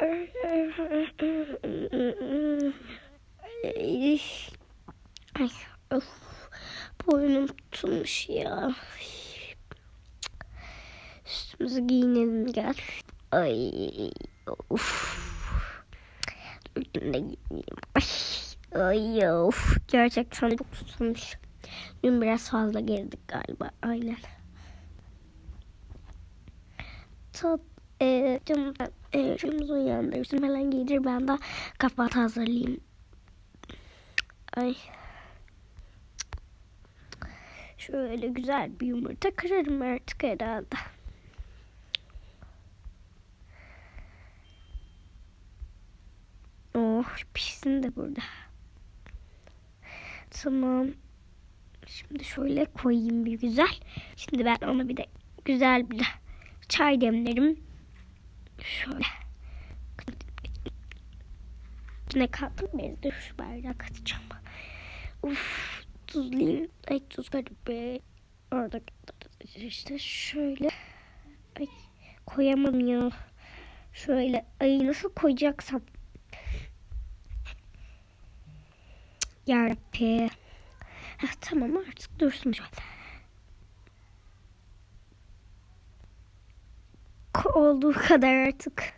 Ay, of. Boynum tutulmuş ya. Üstümüzü giyinelim gel. Ay, of. Dur da giyineyim. Ay, of. Gerçekten çok tutulmuş. Dün biraz fazla gezdik galiba. Aynen. Tat, e, canım, e, şunu uyandırırsın falan giydir. Ben de kahvaltı hazırlayayım. Ay. Şöyle güzel bir yumurta kırarım artık herhalde. Oh pişsin de burada. Tamam. Şimdi şöyle koyayım bir güzel. Şimdi ben ona bir de güzel bir de çay demlerim. Şöyle. Kalktım ben de şu bardak atacağım. Uf tuzlayayım. Ay tuz be. Orada işte şöyle. Ay koyamam ya. Şöyle ay nasıl koyacaksam. Yarabbi. Heh, tamam artık dursun şöyle. Olduğu kadar artık.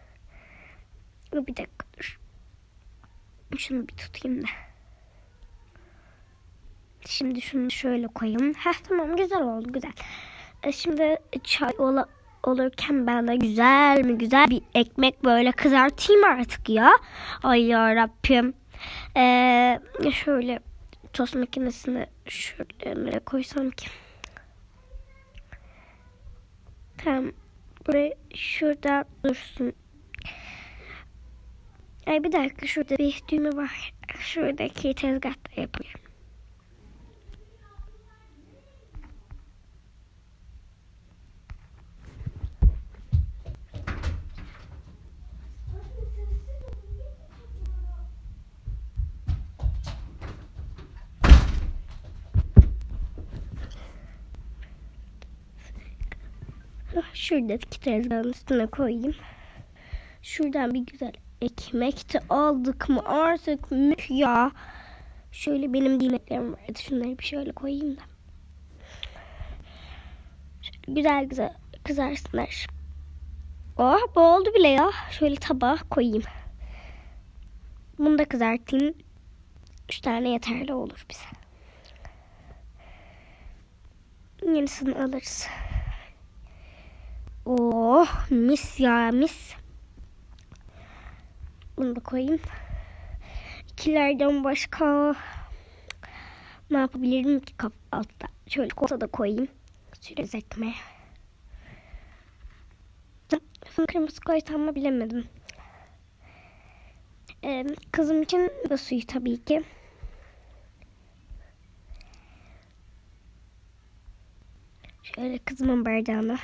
Bir dakika dur. Şunu bir tutayım da. Şimdi şunu şöyle koyayım. Heh tamam güzel oldu güzel. E, şimdi çay ola, olurken ben de güzel mi güzel bir ekmek böyle kızartayım artık ya. Ay ya Rabbim. Ee, şöyle tost makinesine şöyle koysam ki. Tamam. Buraya şurada dursun. Ay bir dakika şurada bir düğme var. Şuradaki tezgahta yapayım. Şuradaki tezgahın üstüne koyayım. Şuradan bir güzel ekmek de aldık mı artık mük ya. Şöyle benim yemeklerim vardı. Şunları bir şöyle koyayım da. Şöyle güzel güzel kızarsınlar. Oh bu oldu bile ya. Şöyle tabağa koyayım. Bunu da kızartayım. Üç tane yeterli olur bize. Yenisini alırız. Oh mis ya mis. Bunu da koyayım. İkilerden başka ne yapabilirim ki kap altta? Şöyle kolta da koyayım. Sürpriz ekmeğe. Fın kırmızı koysam mı bilemedim. Ee, kızım için da suyu tabii ki. Şöyle kızımın bardağına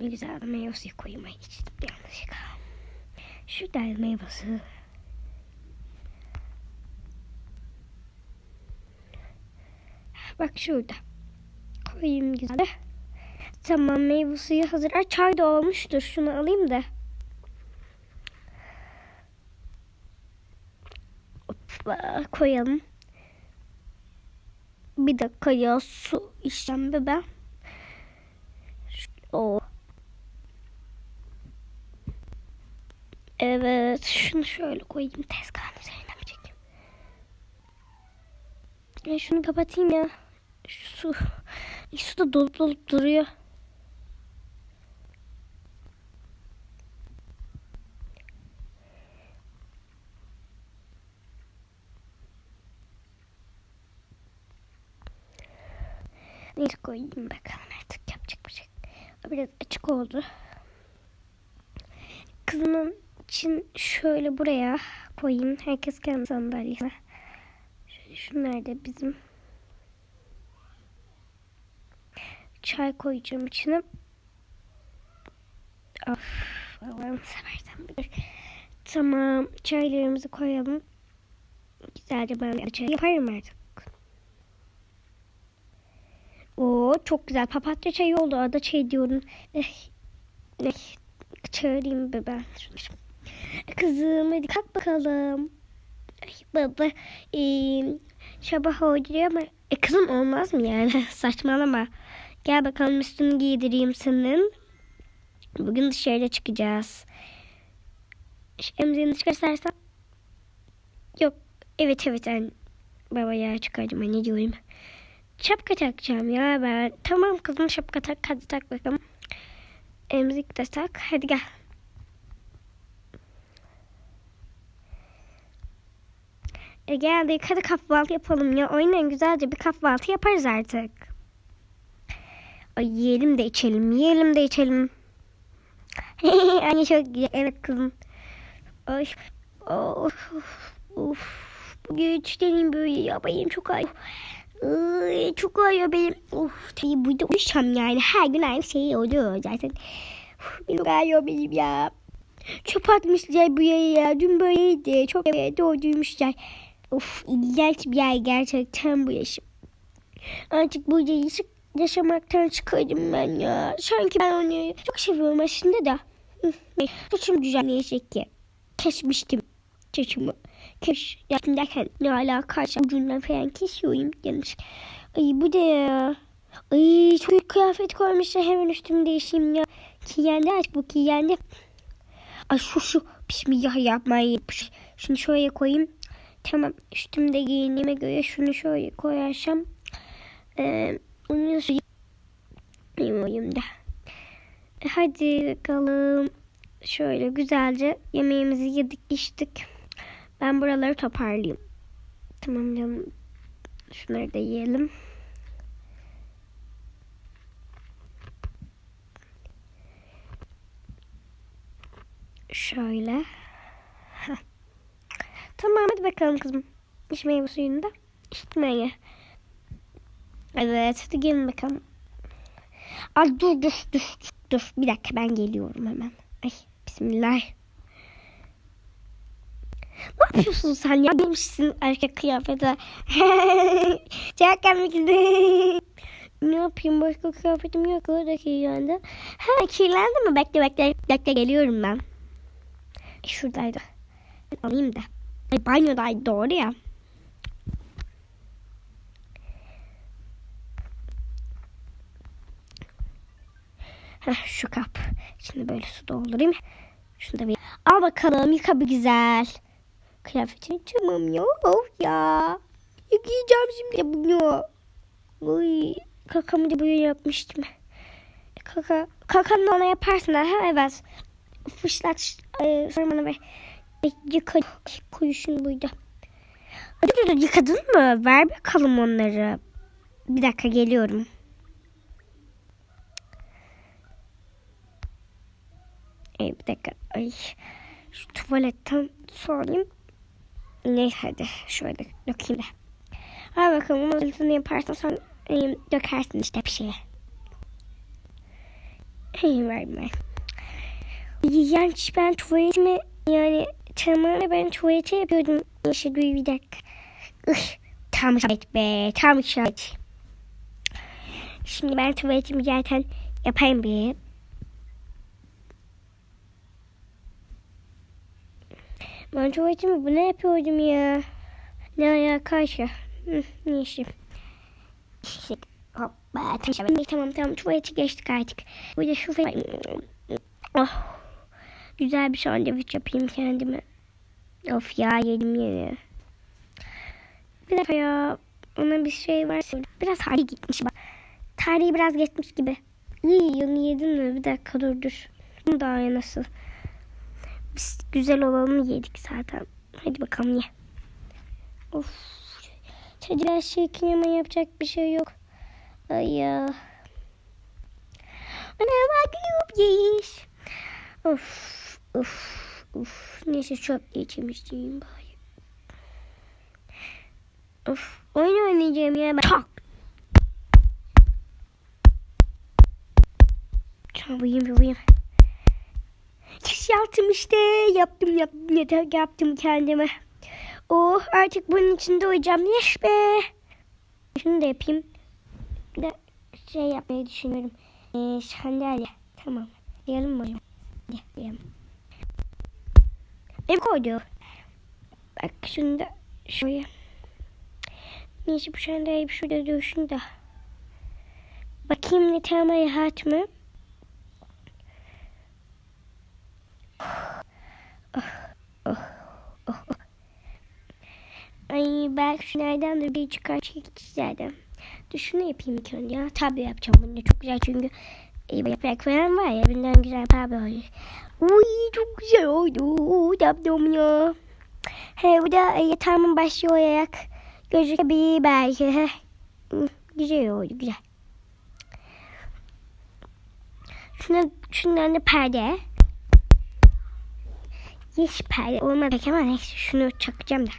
bir güzel meyve suyu koyayım. Ay içtim yanlışlıkla. Şurada meyve suyu. Bak şurada. Koyayım güzel. Tamam meyve suyu hazır. Ay, çay da olmuştur. Şunu alayım da. Hoppa, koyalım. Bir dakika ya su içeceğim be ben. O. Evet. Şunu şöyle koyayım tezgahın üzerine mi çekeyim? Ya şunu kapatayım ya. Şu su. Su da dolup dolup duruyor. Neyse koyayım bakalım artık yapacak bir şey. Biraz açık oldu. Kızımın için şöyle buraya koyayım. Herkes kendi sandalyesine. Şunlar da bizim. Çay koyacağım içine. Of, Allah'ım seversen bilir. Tamam, çaylarımızı koyalım. Güzelce ben de çay yaparım artık. Oo çok güzel papatya çayı oldu. Ada çay diyorum. Eh, eh, çağırayım be ben. Şunu. Kızım hadi kalk bakalım. Ay baba e, sabah oldu ama e, kızım olmaz mı yani saçmalama. Gel bakalım üstünü giydireyim senin. Bugün dışarıda çıkacağız. Şu Emziğini çıkarsan. Yok evet evet ben baba ya çıkardım ne diyorum. Şapka takacağım ya ben. Tamam kızım şapka tak hadi tak bakalım. Emzik de tak hadi gel. E geldik hadi kahvaltı yapalım ya. Oynan güzelce bir kahvaltı yaparız artık. Ay yiyelim de içelim yiyelim de içelim. Anne çok güzel. Evet kızım. Ay. Of. Of. Bugün içlerim böyle ya. Benim çok ay. Ay, çok ağrıyor benim. Of. Tabii burada uyuşacağım yani. Her gün aynı şey oluyor zaten. Uf, benim benim ya. Çöp atmışlar buraya ya. Dün böyleydi. Çok evet doldurmuşlar. Of iğrenç bir yer gerçekten bu yaşam. Artık burada yaşa- yaşamaktan çıkardım ben ya. Sanki ben onu çok seviyorum aslında da. Hı, Saçım düzenleyecek ki. Kesmiştim saçımı. Kes yaptım derken ne alakaysa ucundan falan kesiyorum yanlış. Ay bu da ya. Ay çok büyük kıyafet koymuşlar hemen üstümü değişeyim ya. Kiyendi aç bu kiyendi. Ay şu şu bismillah yapmayı. Şunu şöyle koyayım. Tamam üstümde giyinime göre şunu şöyle koyarsam. Ee, onu yapayım da. E, Hadi bakalım. Şöyle güzelce yemeğimizi yedik içtik. Ben buraları toparlayayım. Tamam canım. Şunları da yiyelim. Şöyle. Tamam hadi bakalım kızım. İç meyve suyunu da içmeye. Evet hadi gelin bakalım. Ay dur dur dur dur. Bir dakika ben geliyorum hemen. Ay bismillah. Ne yapıyorsun sen ya? Gelmişsin erkek kıyafete. Çok komikti. ne yapayım başka kıyafetim yok orada kirlendi. Ha kirlendi mi? Bekle bekle bekle geliyorum ben. E, şuradaydı. Alayım da. Ay banyodaydı doğru ya. Şu kap. Şimdi böyle su doldurayım. Şunu da bir al bakalım yıka bir güzel. Kıyafetini tamam ya. Of ya. Yıkayacağım şimdi bunu. Uy, kakamı da böyle yapmıştım. Kaka, kakanı ona yaparsın ha evet. Fışlat e, sonra bana ver. E, Yıka, koy şunu burada. Hadi yıkadın mı? Ver bakalım onları. Bir dakika geliyorum. Ay bir dakika. Ay. Şu tuvaletten su alayım. Neyse hadi şöyle dökeyim de. Al bakalım onu yaparsan sen e, dökersin işte bir şeye. Hey ver ver. Yani ben tuvaletimi yani tamamen ben tuvalete yapıyordum. İşte dur bir dakika. Ih, tam işaret be tam işaret. Şimdi ben tuvaletimi zaten yapayım bir. Ben tuvaletimi bu ne yapıyordum ya? Ne alakaysa. Hı, neyse. İşte, Hoppa tamam. tamam tamam tuvalete geçtik artık. Burada şu Oh. Güzel bir sandviç yapayım kendime. Of ya yedim yine. Bir dakika ya. Ona bir şey var. Biraz tarihi gitmiş bak. Tarihi biraz geçmiş gibi. İyi onu yedin mi? Bir dakika dur dur. Bu daha nasıl? Biz güzel olanı yedik zaten. Hadi bakalım ye. Of. Her şey ama yapacak bir şey yok. Ay ya. Ana bakıyorum yeş. Of. Of. Of. Neyse çöp geçmiştim bari. Of. Oyun oynayacağım ya ben. Çak. Çabuk yapayım. Yes yaptım işte. Yaptım yaptım. Yeter yaptım kendime. Oh artık bunun içinde uyuyacağım. Yes be. Şunu da yapayım. Bir de şey yapmayı düşünüyorum. Ee, sandalye. Tamam. Diyelim mi? Diyelim. Ev koydu. Bak da şuraya. Neyse bu şandayı şurada dursun da. Bakayım ne tam rahat mı? Ay belki şunlardan da bir çıkar çekeceğim. Dur şunu yapayım ilk önce. Tabii yapacağım bunu çok güzel çünkü yaprak falan var ya bundan güzel tabi oluyor. Uy çok güzel oldu. Yaptım ya. He bu da e, yatağımın başı olarak gözükebilir belki. He. Güzel oldu güzel. Şuna, şundan da perde. Yeşil perde olmadı ama neyse şunu çakacağım da.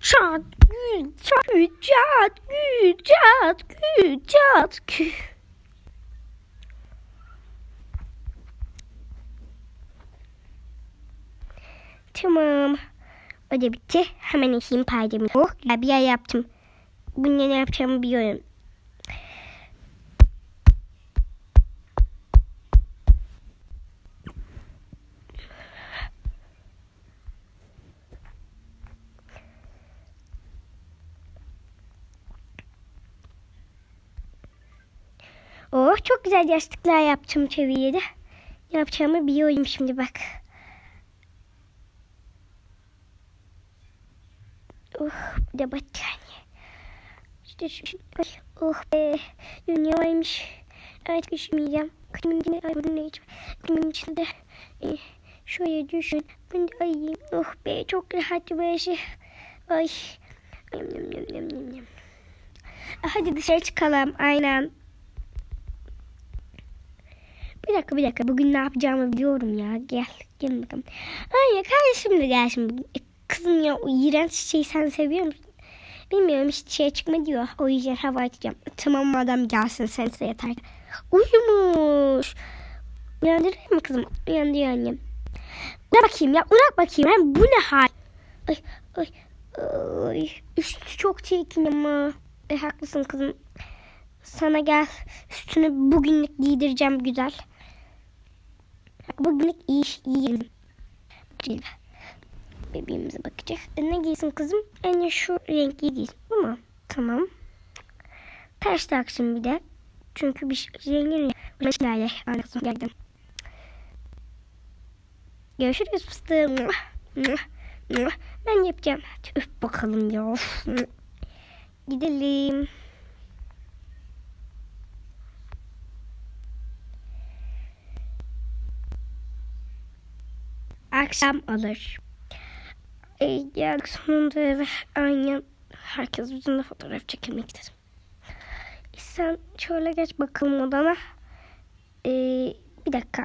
Çat, gül, çat, gül, çat, gül, çat, gül, çat, gül. Tamam. O da bitti. Hemen eşeyim perdemi. Oh ya bir yer yaptım. Bununla ne yapacağımı biliyorum. Oh çok güzel yastıklar yaptım çeviye de. Yapacağımı biliyorum şimdi bak. Da battaniye. İşte şu, ay, oh be dünyaymış. Evet üşümeyeceğim. Kızımın içinde ay bunun ne içim. Kızımın içinde e, şöyle düşün. Ben de ayıyım. Oh be çok rahat burası. Ay. Yum, yum, yum, yum, yum, yum. Hadi dışarı çıkalım. Aynen. Bir dakika bir dakika bugün ne yapacağımı biliyorum ya. Gel gel bakalım. Ay kardeşim de gel şimdi. Kızım ya o iğrenç çiçeği sen seviyor musun? Bilmiyorum hiç çiçeğe çıkma diyor. O yüzden hava atacağım. Tamam madem gelsin sen ise yeter. Uyumuş. Uyandırayım mı kızım? Uyandı annem. Uyan bakayım ya. Uyan bakayım. Hem bu ne hal? Ay ay ay. Üstü çok çirkin ama. E, haklısın kızım. Sana gel. Üstünü bugünlük giydireceğim güzel. Bugünlük iyi iş. Güzel. Bebeğimize bakacak. E, ne giysin kızım? En şu renkli giysin. Bu? Tamam. Ters taksın bir de. Çünkü bir şey rengin renklerle alakası geldim. Görüşürüz fıstığım. Ben yapacağım. Üf bakalım ya. Gidelim. Akşam olur. E, geldik sonunda eve. Aynen. Herkes bizimle fotoğraf çekilmek istedim. E, şöyle geç bakalım odana. E, bir dakika.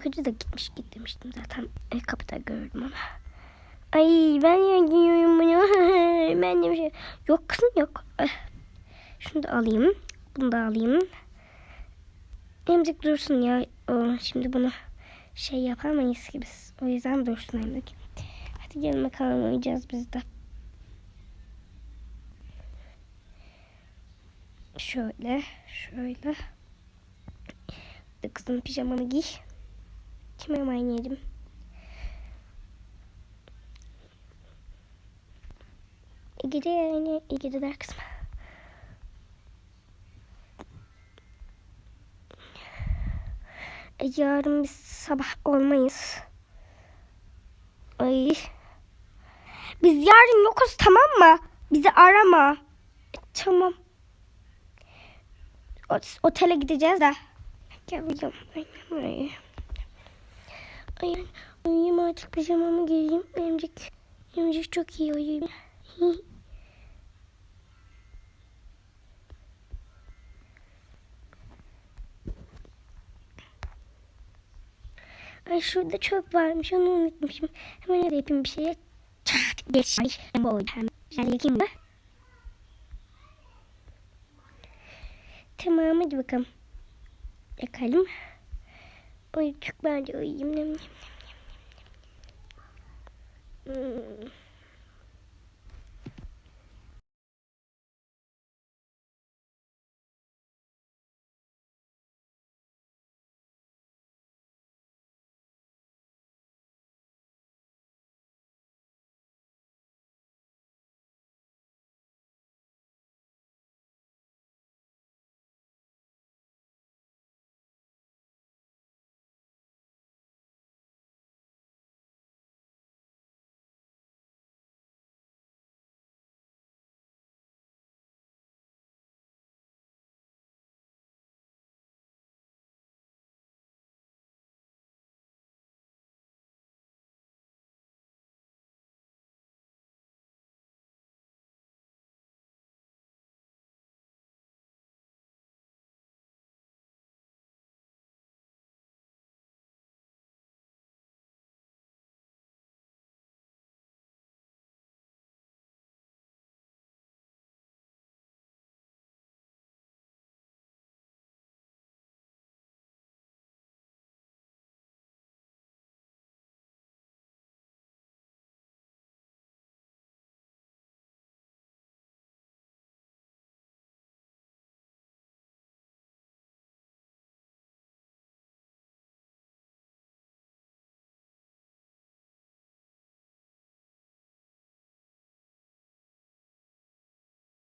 Kötü de gitmiş git demiştim zaten. E, kapıda gördüm onu. Ay ben ya giyiyorum bunu. ben de bir şey. Yok kızım yok. Eh, Şunu da alayım. Bunu da alayım. Emzik dursun ya. Şimdi bunu şey yapamayız ki biz. O yüzden dursun. Hadi gelin bakalım oynayacağız biz de. Şöyle, şöyle. Hadi kızım pijamanı giy. Kime oynayalım? İyi gece yani. İyi geceler kızım. E, Yarın biz sabah olmayız. Ay. Biz yarın yokuz tamam mı? Bizi arama. Tamam. Otele gideceğiz de. Gel öyle. Ay, uyuyayım artık pijamamı giyeyim. Emcik, emcik çok iyi uyuyayım. Ay şurada çöp varmış onu unutmuşum. Hemen öyle yapayım bir şeye. Çat geç. Ay ben bu oldu. Hemen yakayım mı? Tamam hadi bakalım. Yakalım. Uyuduk ben de uyuyayım. Nem, nem, nem, nem, nem. Hmm.